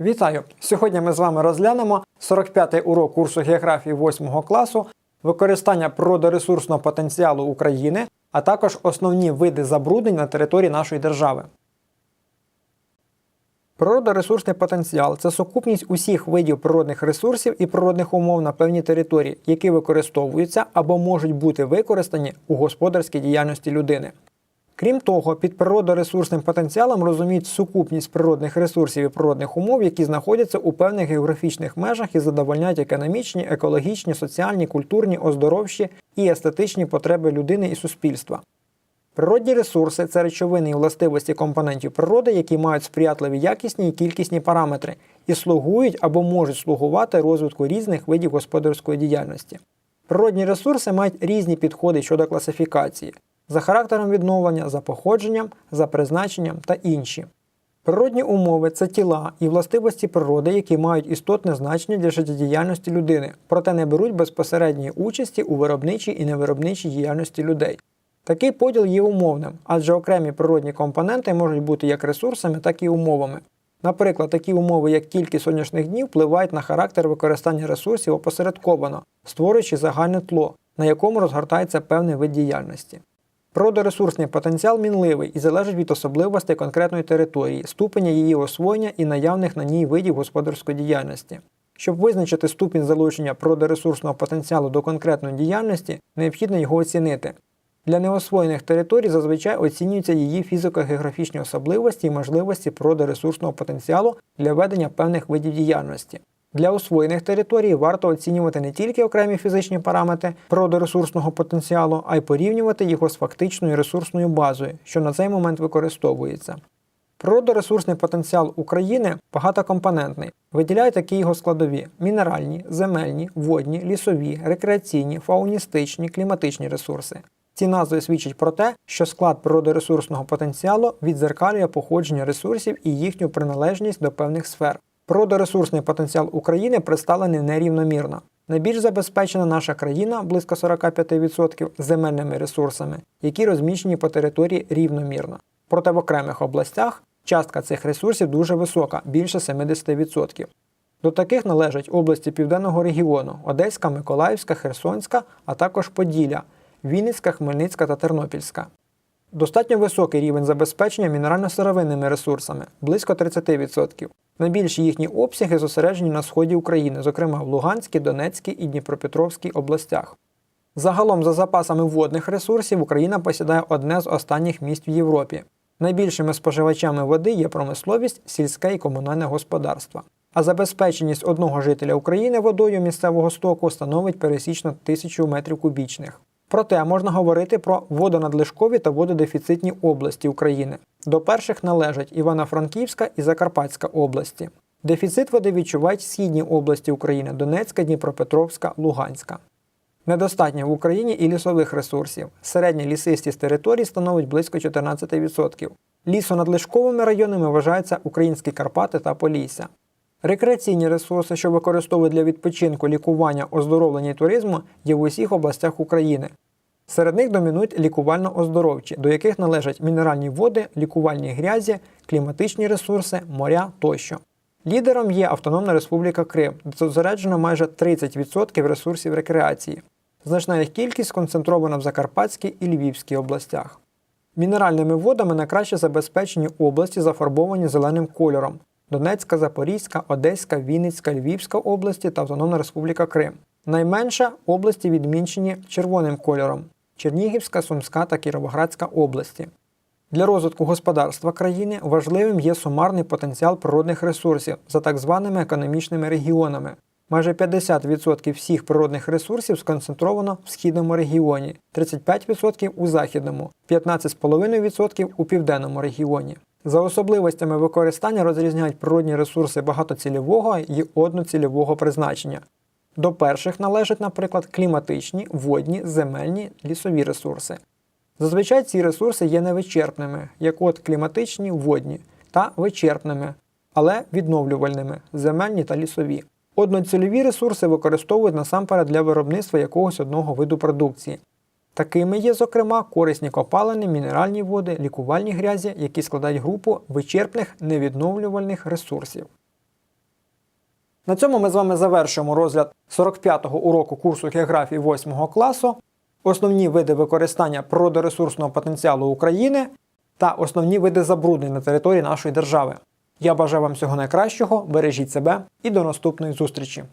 Вітаю! Сьогодні ми з вами розглянемо 45-й урок курсу географії 8 класу, використання природоресурсного потенціалу України, а також основні види забруднень на території нашої держави. Природоресурсний потенціал це сукупність усіх видів природних ресурсів і природних умов на певній території, які використовуються або можуть бути використані у господарській діяльності людини. Крім того, під природоресурсним потенціалом розуміють сукупність природних ресурсів і природних умов, які знаходяться у певних географічних межах і задовольняють економічні, екологічні, соціальні, культурні, оздоровчі і естетичні потреби людини і суспільства. Природні ресурси це речовини і властивості компонентів природи, які мають сприятливі якісні і кількісні параметри і слугують або можуть слугувати розвитку різних видів господарської діяльності. Природні ресурси мають різні підходи щодо класифікації за характером відновлення, за походженням, за призначенням та інші. Природні умови це тіла і властивості природи, які мають істотне значення для життєдіяльності людини, проте не беруть безпосередньої участі у виробничій і невиробничій діяльності людей. Такий поділ є умовним, адже окремі природні компоненти можуть бути як ресурсами, так і умовами. Наприклад, такі умови, як кількість сонячних днів, впливають на характер використання ресурсів опосередковано, створюючи загальне тло, на якому розгортається певний вид діяльності. Природоресурсний потенціал мінливий і залежить від особливостей конкретної території, ступеня її освоєння і наявних на ній видів господарської діяльності. Щоб визначити ступінь залучення природоресурсного потенціалу до конкретної діяльності, необхідно його оцінити. Для неосвоєних територій зазвичай оцінюються її фізико-географічні особливості і можливості природоресурсного потенціалу для ведення певних видів діяльності. Для освоєних територій варто оцінювати не тільки окремі фізичні параметри природоресурсного потенціалу, а й порівнювати його з фактичною ресурсною базою, що на цей момент використовується. Природоресурсний потенціал України багатокомпонентний. Виділяє такі його складові: мінеральні, земельні, водні, лісові, рекреаційні, фауністичні, кліматичні ресурси. Ці назви свідчать про те, що склад природоресурсного потенціалу відзеркалює походження ресурсів і їхню приналежність до певних сфер. Природоресурсний потенціал України представлений нерівномірно. Найбільш забезпечена наша країна близько 45% земельними ресурсами, які розміщені по території рівномірно. Проте в окремих областях частка цих ресурсів дуже висока більше 70%. До таких належать області Південного регіону Одеська, Миколаївська, Херсонська, а також Поділля, Вінницька, Хмельницька та Тернопільська. Достатньо високий рівень забезпечення мінерально-сировинними ресурсами близько 30%. Найбільші їхні обсяги зосереджені на сході України, зокрема в Луганській, Донецькій і Дніпропетровській областях. Загалом, за запасами водних ресурсів, Україна посідає одне з останніх місць в Європі. Найбільшими споживачами води є промисловість, сільське і комунальне господарство. А забезпеченість одного жителя України водою місцевого стоку становить пересічно тисячу метрів кубічних. Проте можна говорити про водонадлишкові та вододефіцитні області України. До перших належать Івано-Франківська і Закарпатська області. Дефіцит води відчувають східні області України Донецька, Дніпропетровська, Луганська. Недостатньо в Україні і лісових ресурсів. Середня лісистість територій становить близько 14%. Лісонадлишковими районами вважаються українські Карпати та Полісся. Рекреаційні ресурси, що використовують для відпочинку, лікування, оздоровлення і туризму, є в усіх областях України. Серед них домінують лікувально-оздоровчі, до яких належать мінеральні води, лікувальні грязі, кліматичні ресурси, моря тощо. Лідером є Автономна Республіка Крим, де зосереджено майже 30% ресурсів рекреації. Значна їх кількість сконцентрована в Закарпатській і Львівській областях. Мінеральними водами найкраще забезпечені області, зафарбовані зеленим кольором: Донецька, Запорізька, Одеська, Вінницька, Львівська області та Автономна Республіка Крим. Найменше області відмінчені червоним кольором Чернігівська, Сумська та Кіровоградська області. Для розвитку господарства країни важливим є сумарний потенціал природних ресурсів за так званими економічними регіонами. Майже 50% всіх природних ресурсів сконцентровано в східному регіоні, 35% у західному, 15,5% у південному регіоні. За особливостями використання розрізняють природні ресурси багатоцільового і одноцільового призначення. До перших належать, наприклад, кліматичні, водні, земельні, лісові ресурси. Зазвичай ці ресурси є невичерпними, як от кліматичні, водні, та вичерпними, але відновлювальними земельні та лісові. Одноцільові ресурси використовують насамперед для виробництва якогось одного виду продукції. Такими є, зокрема, корисні копалини, мінеральні води, лікувальні грязі, які складають групу вичерпних невідновлювальних ресурсів. На цьому ми з вами завершуємо розгляд 45-го уроку курсу географії 8 класу, основні види використання природоресурсного потенціалу України та основні види забруднень на території нашої держави. Я бажаю вам всього найкращого, бережіть себе і до наступної зустрічі!